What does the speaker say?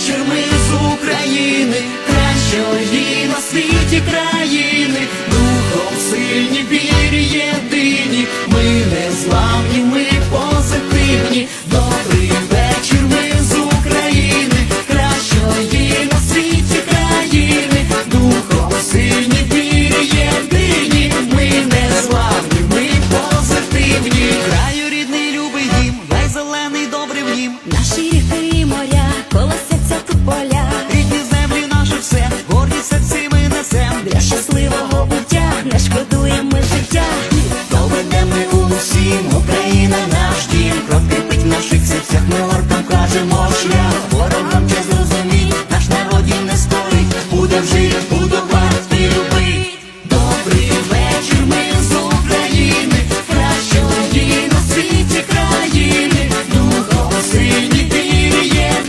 Вечір ми з України, кращої на світі країни, духом сильні вірі єдині, ми не славні, ми позитивні, добрий вечір ми з України, кращої на світі країни, духом сильні вірі єдині, ми не славні, ми позитивні, краю рідний любий дім, весь зелений добрий в нім, наші ріки моря. всім, Україна наш дім, кров кипить в наших серцях, ми гортом кажемо шлях, ворогам чи зрозуміть, наш народ їм не спорить, буде жити, буде.